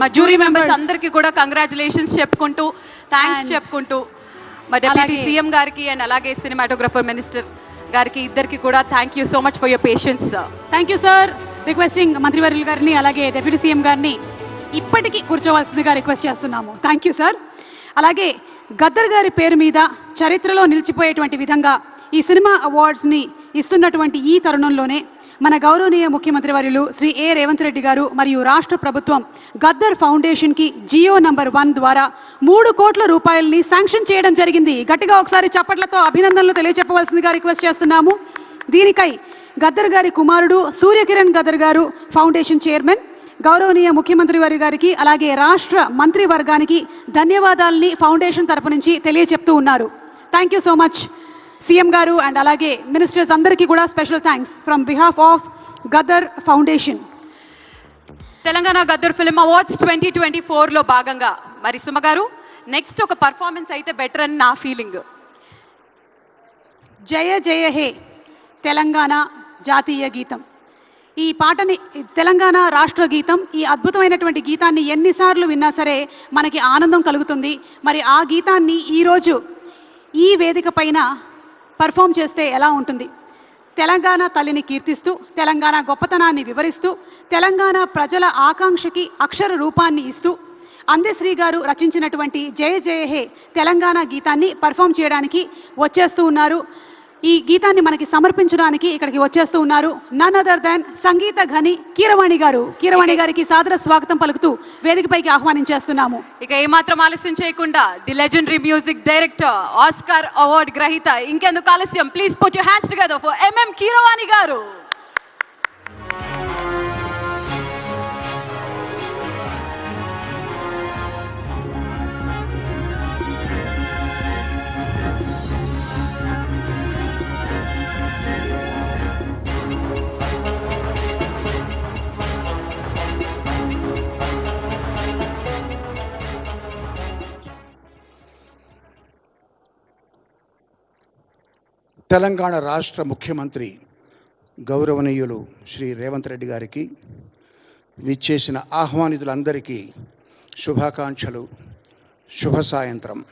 మా jury members అందరికీ కూడా కంగ్రాచులేషన్స్ చెప్పుకుంటూ థ్యాంక్స్ చెప్పుకుంటూ మా డిప్యూటీ సీఎం గారికి అండ్ అలాగే సినిమాటోగ్రఫర్ మినిస్టర్ గారికి ఇద్దరికి కూడా thank you so much for your patience thank you sir requesting మంత్రివర్యులు గారిని అలాగే డిప్యూటీ సీఎం గారిని ఇప్పటికీ కూర్చోవలసిందిగా రిక్వెస్ట్ చేస్తున్నాము. థ్యాంక్ యూ సార్ అలాగే గద్దర్ గారి పేరు మీద చరిత్రలో నిలిచిపోయేటువంటి విధంగా ఈ సినిమా అవార్డ్స్ని ఇస్తున్నటువంటి ఈ తరుణంలోనే మన గౌరవనీయ ముఖ్యమంత్రి వర్యులు శ్రీ ఏ రేవంత్ రెడ్డి గారు మరియు రాష్ట్ర ప్రభుత్వం గద్దర్ ఫౌండేషన్కి జియో నంబర్ వన్ ద్వారా మూడు కోట్ల రూపాయలని శాంక్షన్ చేయడం జరిగింది. గట్టిగా ఒకసారి చప్పట్లతో అభినందనలు తెలియజెప్పవలసిందిగా రిక్వెస్ట్ చేస్తున్నాము. దీనికై గద్దర్ గారి కుమారుడు సూర్యకిరణ్ గద్దర్ గారు ఫౌండేషన్ చైర్మన్ గౌరవనీయ ముఖ్యమంత్రి వారి గారికి అలాగే రాష్ట్ర మంత్రి వర్గానికి ధన్యవాదాలని ఫౌండేషన్ తరపు నుంచి తెలియజెప్తూ ఉన్నారు. Thank you so much. CM గారు అండ్ అలాగే మినిస్టర్స్ అందరికీ కూడా special thanks from behalf of Gaddar Foundation. Telangana Gaddar film awards twenty twenty లో భాగంగా. మరి సుమ గారు నెక్స్ట్ ఒక పర్ఫార్మెన్స్ అయితే బెటర్ అని నా ఫీలింగ్ జయ జయ హే తెలంగాణ జాతీయ గీతం. ఈ పాటని తెలంగాణ రాష్ట్ర గీతం ఈ అద్భుతమైనటువంటి గీతాన్ని ఎన్నిసార్లు విన్నా సరే మనకి ఆనందం కలుగుతుంది. మరి ఆ గీతాన్ని ఈరోజు ఈ వేదిక పైన పర్ఫామ్ చేస్తే ఎలా ఉంటుంది? తెలంగాణ తల్లిని కీర్తిస్తూ తెలంగాణ గొప్పతనాన్ని వివరిస్తూ తెలంగాణ ప్రజల ఆకాంక్షకి అక్షర రూపాన్ని ఇస్తూ అందశ్రీ గారు రచించినటువంటి జయ జయ హే తెలంగాణ గీతాన్ని పర్ఫామ్ చేయడానికి వచ్చేస్తూ ఉన్నారు. ఈ గీతాన్ని మనకి సమర్పించడానికి ఇక్కడికి వచ్చేస్తూ ఉన్నారు నన్ అదర్ దాన్ సంగీత ఘని కీరవాణి గారు. కీరవాణి గారికి సాదర స్వాగతం పలుకుతూ వేదికపైకి ఆహ్వానించేస్తున్నాము ఇక ఏమాత్రం ఆలస్యం చేయకుండా the legendary music director Oscar award గ్రహీత ఇంకెందుకు ఆలస్యం? Please put your hands together for M M Keeravani గారు. తెలంగాణ రాష్ట్ర ముఖ్యమంత్రి గౌరవనీయులు శ్రీ రేవంత్ రెడ్డి గారికి విచ్చేసిన ఆహ్వానితులందరికీ శుభాకాంక్షలు. శుభ సాయంత్రం.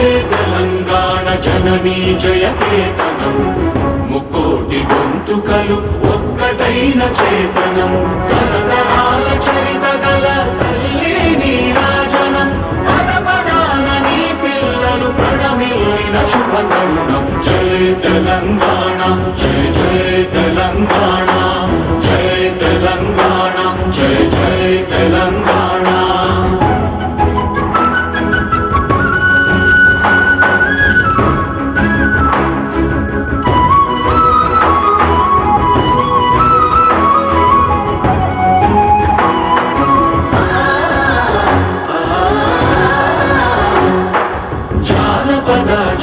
హే తెలంగాణ జననీ జయ కేతనం. ముక్కోటి గొంతుకలు ఒక్కటైన చేతనం. తరతరాల చరిత గల తల్లి నీరాజనం. పద పదాన నీ పిల్లలు ప్రణమిల్లిన శుభతరుణం జయ తెలంగాణ జయ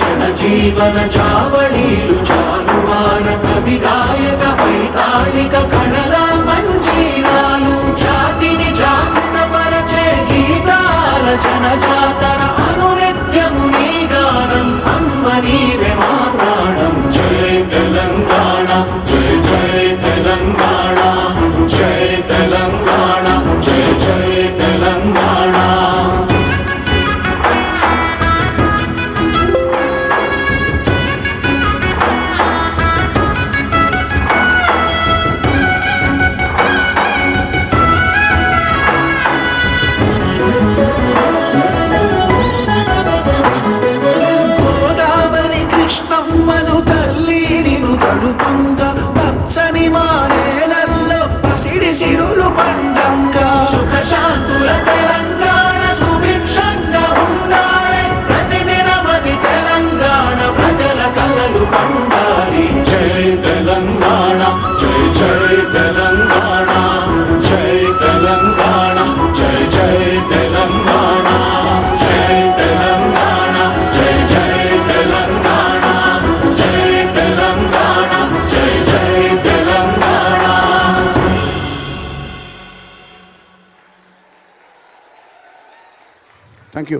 జానపద జన జీవన చావళీలు చాలువాన కవి గాయక వైతాళిక థ్యాంక్ యూ